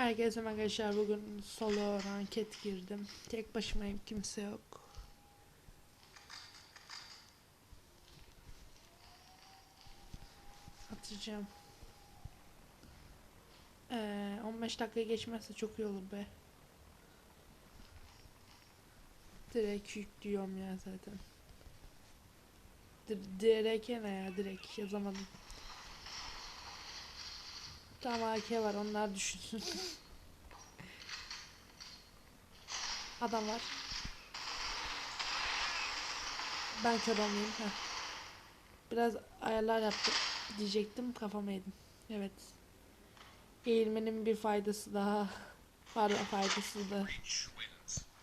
Herkese arkadaşlar bugün solo ranket girdim. Tek başımayım kimse yok. Atacağım. Ee, 15 dakika geçmezse çok iyi olur be. Direkt yüklüyorum ya zaten. Di- Direkt ne ya direkt yazamadım. Tamam AK var onlar düşünsün. Adam var. Ben kör olmayayım. Heh. Biraz ayarlar yaptım diyecektim kafama yedim. Evet. Eğilmenin bir faydası daha var faydası da.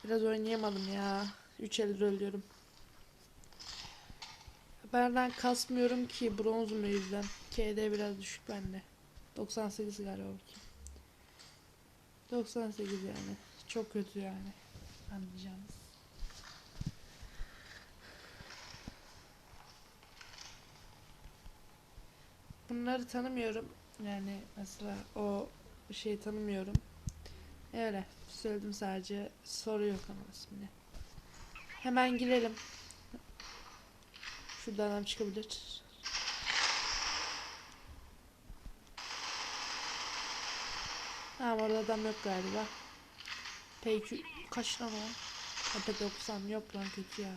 Biraz oynayamadım ya. 3 eldir ölüyorum. Benden kasmıyorum ki bronzum o yüzden. KD biraz düşük bende. 98 galiba bakayım. 98 yani. Çok kötü yani. Anlayacağınız. Bunları tanımıyorum. Yani mesela o şeyi tanımıyorum. Öyle. Söyledim sadece. Soru yok ama ismini. Hemen girelim. Şuradan adam çıkabilir. Tamam orada adam yok galiba. Peki kaç lan o? Tepe 90 yok lan kötü ya.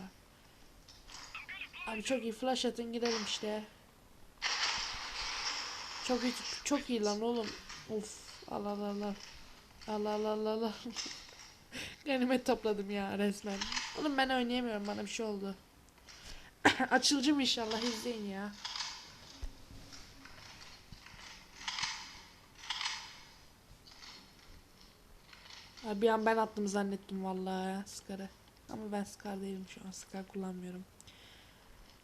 Abi çok iyi flash atın gidelim işte. Çok iyi çok iyi lan oğlum. Of Allah Allah Allah. Allah Allah Allah Allah. Ganimet topladım ya resmen. Oğlum ben oynayamıyorum bana bir şey oldu. Açılcım inşallah izleyin ya. Bir an ben attım zannettim vallahi Scar'ı. Ama ben Scar değilim şu an. Scar kullanmıyorum.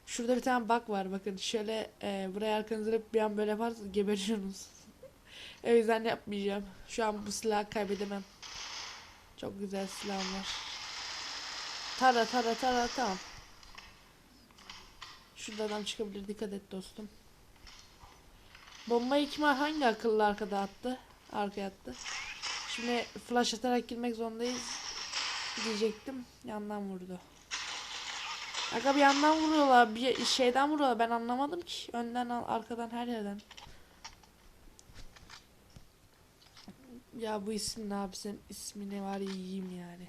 Şurada bir tane bug var bakın. Şöyle e, buraya arkanızı bir an böyle yaparsanız geberiyorsunuz. o yüzden yapmayacağım. Şu an bu silahı kaybedemem. Çok güzel silahım var. Tara tara tara tamam. Şurada adam çıkabilir dikkat et dostum. Bombayı kim hangi akıllı arkada attı? Arkaya attı. Şimdi flash atarak girmek zorundayız diyecektim. Yandan vurdu. Aga bir yandan vuruyorlar, bir şeyden vuruyorlar. Ben anlamadım ki. Önden, al- arkadan, her yerden. Ya bu isim ne abi sen ismini var yiyeyim yani.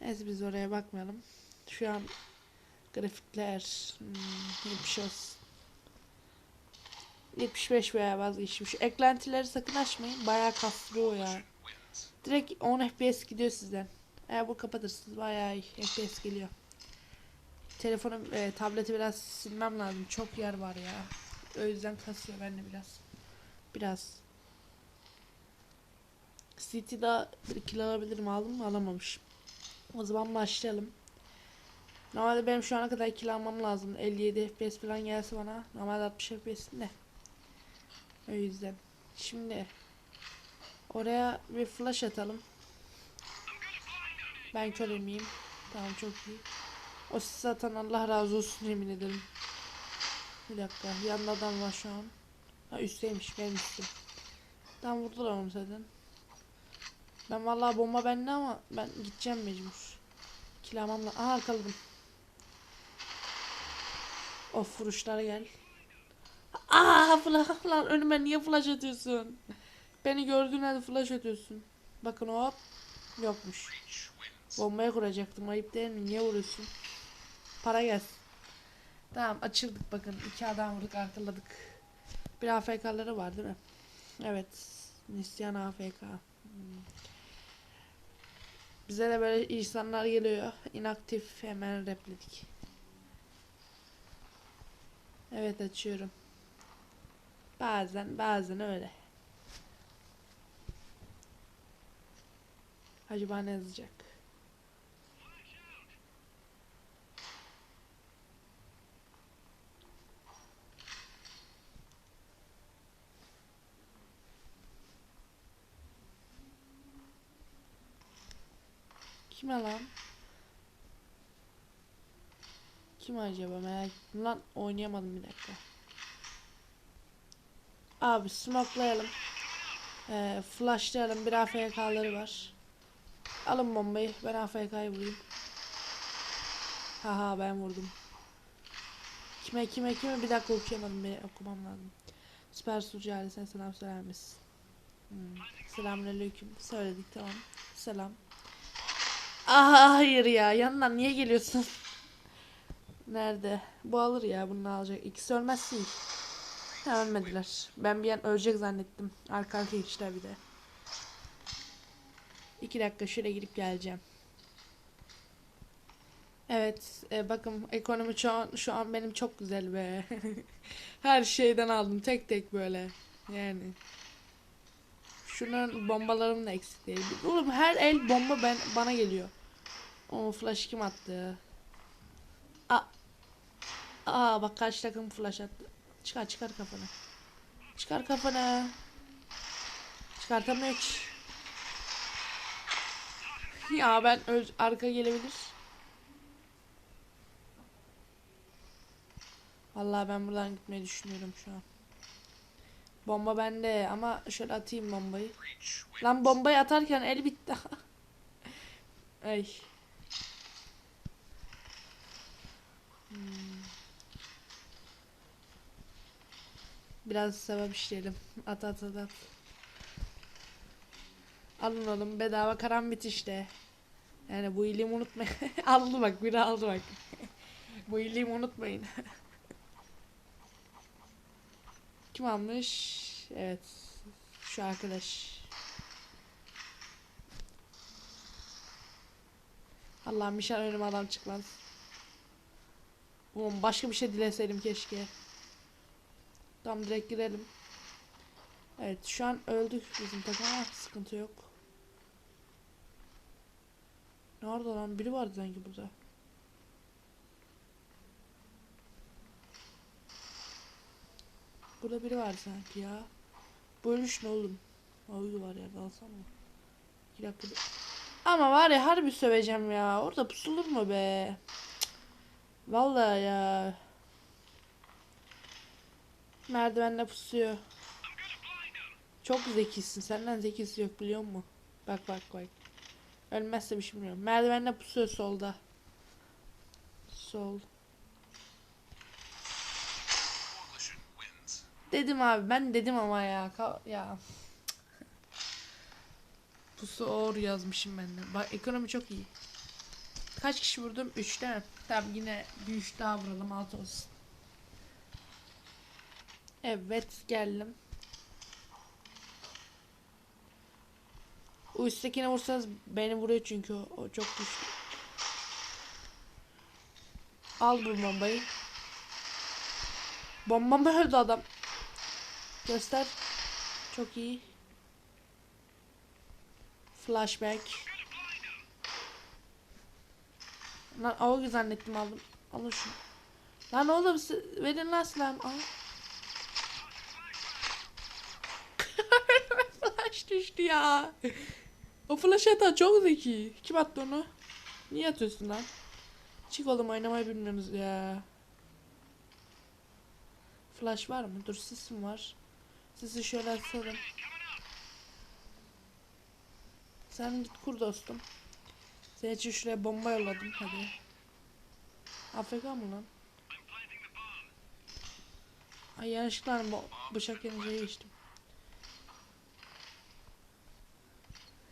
Neyse biz oraya bakmayalım. Şu an grafikler hmm, yapışıyoruz. 75 veya vazgeçtim. Şu eklentileri sakın açmayın. Bayağı kastırıyor ya. Direkt 10 FPS gidiyor sizden. Eğer bu kapatırsınız bayağı FPS geliyor. Telefonum, e, tableti biraz silmem lazım. Çok yer var ya. O yüzden kasıyor bende biraz. Biraz. City'da bir kill aldım mı alamamışım. O zaman başlayalım. Normalde benim şu ana kadar kill almam lazım. 57 FPS falan gelse bana. Normalde 60 FPS'in de. O yüzden. Şimdi oraya bir flash atalım. Ben kör miyim? Tamam çok iyi. O sis atan Allah razı olsun yemin ederim. Bir dakika yanında adam var şu an. Ha üstteymiş benim üstüm. Tam vurdular onu zaten. Ben vallahi bomba bende ama ben gideceğim mecbur. Kilamamla. Aha arkaladım. Of vuruşlara gel. Aa flash lan önüme niye flash atıyorsun? Beni gördüğün halde flash atıyorsun. Bakın hop. Yokmuş. Bombaya kuracaktım. Ayıp değil mi? Niye vuruyorsun? Para gelsin. Tamam açıldık bakın. iki adam vurduk arkaladık. Bir AFK'ları var değil mi? Evet. Nisyan AFK. Bize de böyle insanlar geliyor. İnaktif hemen repledik. Evet açıyorum. Bazen bazen öyle. Acaba ne yazacak? Kime lan? Kim acaba merak ettim. Lan oynayamadım bir dakika. Abi smokelayalım. Ee, flashlayalım. Bir AFK'ları var. Alın bombayı. Ben AFK'yı vurayım. Haha ben vurdum. Kime kime kime bir dakika okuyamadım. Bir okumam lazım. Süper sunucu ailesine selam söyler misin? Hmm. Selamünaleyküm. Söyledik tamam. Selam. Aa hayır ya. Yanından niye geliyorsun? Nerede? Bu alır ya. Bunu alacak. İkisi ölmezsin. Ha ölmediler. Ben bir an ölecek zannettim. Arka arkaya geçtiler bir de. İki dakika şuraya girip geleceğim. Evet, e, bakın ekonomi şu an, şu an benim çok güzel be. Her şeyden aldım tek tek böyle. Yani. Şunun bombalarım da eksik değil. Oğlum her el bomba ben bana geliyor. O flash kim attı? Aa. Aa bak karşı takım flash attı. Çıkar çıkar kafanı. Çıkar kafanı. Çıkartamıyor ki. Ya ben öl arka gelebilir. Vallahi ben buradan gitmeyi düşünüyorum şu an. Bomba bende ama şöyle atayım bombayı. Lan bombayı atarken el bitti. Ay. Hmm. Biraz sevap işleyelim. At at at. Alın oğlum bedava karambit işte. Yani bu iyiliğimi unutmayın. aldı bak biri aldı bak. bu iyiliğimi unutmayın. Kim almış? Evet. Şu arkadaş. Allah'ım inşallah önüme adam çıkmaz. Oğlum başka bir şey dileseydim keşke. Tamam direkt girelim. Evet şu an öldük bizim takım ama sıkıntı yok. Nerede lan? Biri vardı sanki burada. Burada biri var sanki ya. Bu ölüş ne oğlum? Oydu var alsam mı? İki dakika. Ama var ya harbi söveceğim ya. Orada pusulur mu be? Cık. Vallahi ya. Merdivenle pusuyor. Çok zekisin. Senden zekisi yok biliyor musun? Bak bak bak. Ölmezse bir şey bilmiyorum. Merdivenle pusuyor solda. Sol. Dedim abi ben dedim ama ya. Ya. Pusu or yazmışım ben de. Bak ekonomi çok iyi. Kaç kişi vurdum? 3 değil mi? Tamam yine bir 3 daha vuralım 6 olsun. Evet geldim. O üsttekine vursanız beni vuruyor çünkü o, çok güçlü. Al bu bombayı. Bombamı öldü adam. Göster. Çok iyi. Flashback. Lan avı zannettim aldım. Alın şunu. Lan oğlum verin lan silahımı. Al. Flash düştü ya. O flash atan çok zeki. Kim attı onu? Niye atıyorsun lan? Çık oğlum oynamayı bilmiyorsunuz ya. Flash var mı? Dur sesim var. Sesi şöyle atalım. Sen git kur dostum. Senin için şuraya bomba yolladım hadi. AFK mı lan? Ay yanlışlıkla hani bıçak yanıcıya geçtim.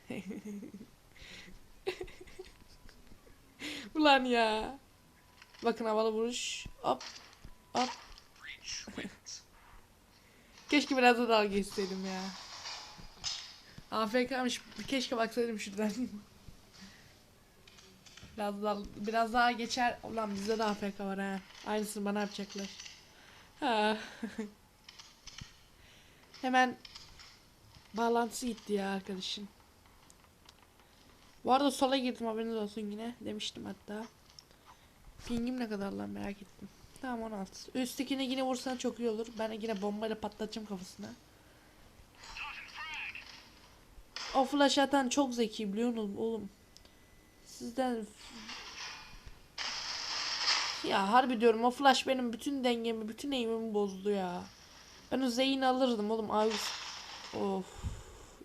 Ulan ya. Bakın havalı vuruş. Hop. Hop. Keşke biraz da dalga geçseydim ya. AFK'mış. Keşke baksaydım şuradan. biraz daha, biraz daha geçer. Ulan bizde de AFK var ha. Aynısını bana yapacaklar. Ha. Hemen bağlantısı gitti ya arkadaşım. Bu arada sola girdim haberiniz olsun yine. Demiştim hatta. Pingim ne kadar lan merak ettim. Tamam 16. Üsttekine yine vursan çok iyi olur. Ben yine bombayla patlatacağım kafasına. O flash atan çok zeki biliyor musun oğlum? Sizden ya harbi diyorum o flash benim bütün dengemi, bütün eğimimi bozdu ya. Ben o Zeyn alırdım oğlum. Abi of.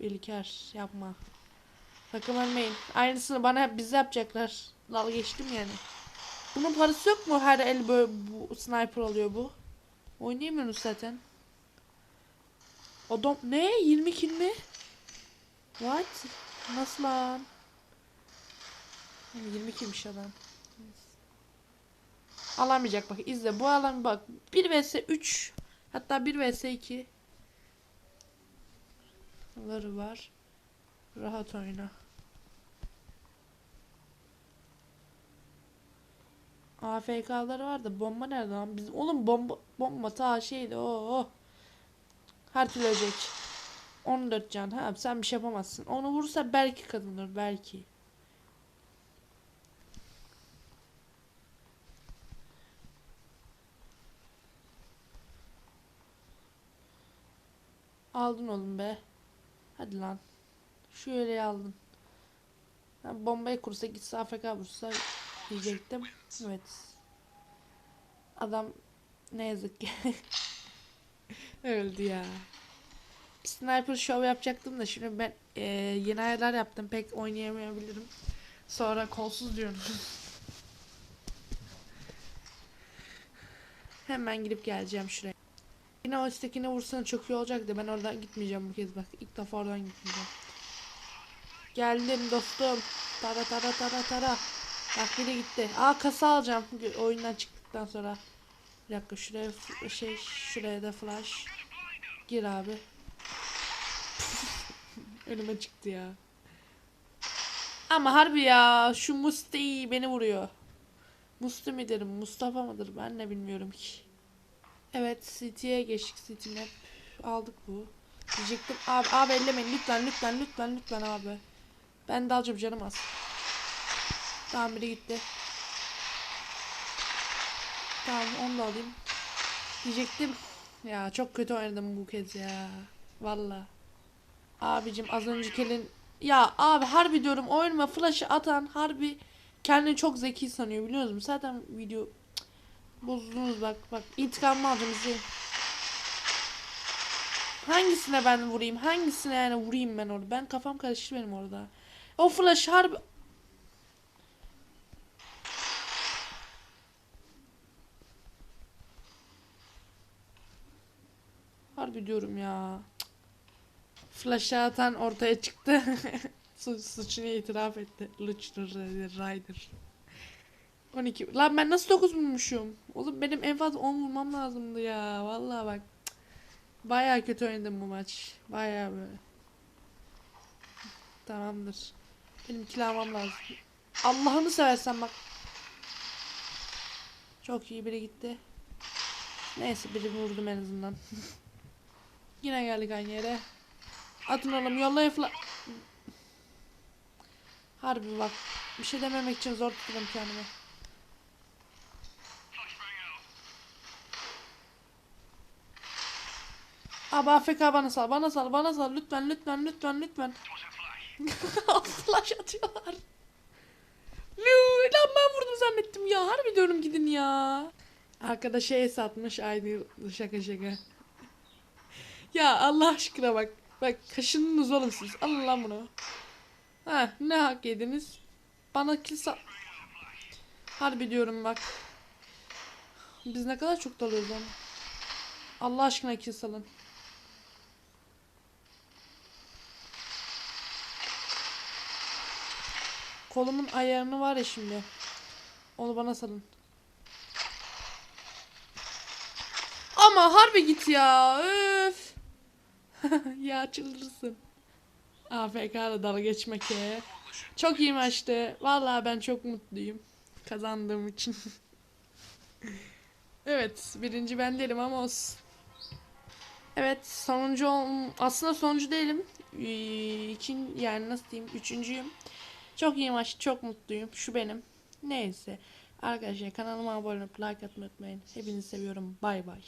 İlker yapma. Sakın ölmeyin. Aynısını bana bize yapacaklar. Dal geçtim yani. Bunun parası yok mu? Her el böyle bu sniper alıyor bu. Oynayamıyoruz zaten. Adam ne? 20 kill mi? What? Nasıl lan? 20 killmiş adam. Alamayacak bak izle bu alan bak 1 vs 3 hatta 1 vs 2 Ları var. Rahat oyna. AFK'ları var da bomba nerede lan? Bizim oğlum bomba bomba ta şeydi o. Her türlü ölecek. 14 can. Ha sen bir şey yapamazsın. Onu vurursa belki kazanır belki. Aldın oğlum be. Hadi lan. Şu yeleği aldın. Ha, bombayı kursa gitse AFK vursa diyecektim. Evet. Adam ne yazık ki öldü ya. Sniper show yapacaktım da şimdi ben e, yeni ayarlar yaptım. Pek oynayamayabilirim. Sonra kolsuz diyorum. Hemen gidip geleceğim şuraya. Yine o üsttekine vursana çok iyi olacak da ben oradan gitmeyeceğim bu kez bak. İlk defa oradan gitmeyeceğim. Geldim dostum. Tara tara tara tara. Bak biri gitti. Aa kasa alacağım oyundan çıktıktan sonra. Bir dakika şuraya şey şuraya da flash. Gir abi. Önüme çıktı ya. Ama harbi ya şu Musti beni vuruyor. Musti midir Mustafa mıdır ben ne bilmiyorum ki. Evet City'ye geçtik City map. Aldık bu. Diyecektim abi abi ellemeyin lütfen lütfen lütfen lütfen abi. Ben de alacağım canım az. Tamam biri gitti. Tamam onu da alayım. Diyecektim. Ya çok kötü oynadım bu kez ya. Valla. Abicim az önceki elin... Ya abi harbi diyorum oyunuma flash'ı atan harbi kendini çok zeki sanıyor biliyor musun? Zaten video bozdunuz bak bak intikamımı alacağım izleyin. Hangisine ben vurayım? Hangisine yani vurayım ben orada? Ben kafam karıştı benim orada. O flash harbi Harbi diyorum ya. Cık. Flash'ı atan ortaya çıktı. Su- Suçunu itiraf etti. Luch'tur Ryder. 12. Lan ben nasıl 9 bulmuşum? Oğlum benim en fazla 10 vurmam lazımdı ya. Vallahi bak. Baya kötü oynadım bu maç. Baya böyle. Tamamdır. Benim kill almam lazım. Allah'ını seversen bak. Çok iyi biri gitti. Neyse biri vurdum en azından. Yine geldik aynı yere. Atın oğlum yollayın fla... Harbi bak. Bir şey dememek için zor tutuyorum kendimi. Abi AFK bana sal, bana sal, bana sal. Lütfen, lütfen, lütfen, lütfen. Flash atıyorlar. Lan ben vurdum zannettim ya. Harbi diyorum gidin ya. Arkadaşa es atmış aynı şaka şaka. Ya Allah aşkına bak. Bak kaşındınız oğlum siz. Alın lan bunu. Ha ne hak yediniz? Bana kilise... Harbi diyorum bak. Biz ne kadar çok dalıyoruz ama. Allah aşkına kill salın. Kolumun ayarını var ya şimdi. Onu bana salın. Ama harbi git ya. Öf. ya çıldırırsın. AFK'la dalga geçmek ya. Çok iyi maçtı. Vallahi ben çok mutluyum. Kazandığım için. evet. Birinci ben değilim ama olsun. Evet. Sonuncu ol- aslında sonuncu değilim. Ee, İkin yani nasıl diyeyim? Üçüncüyüm. Çok iyi maç. Çok mutluyum. Şu benim. Neyse. Arkadaşlar kanalıma abone olup like atmayı unutmayın. Hepinizi seviyorum. Bay bay.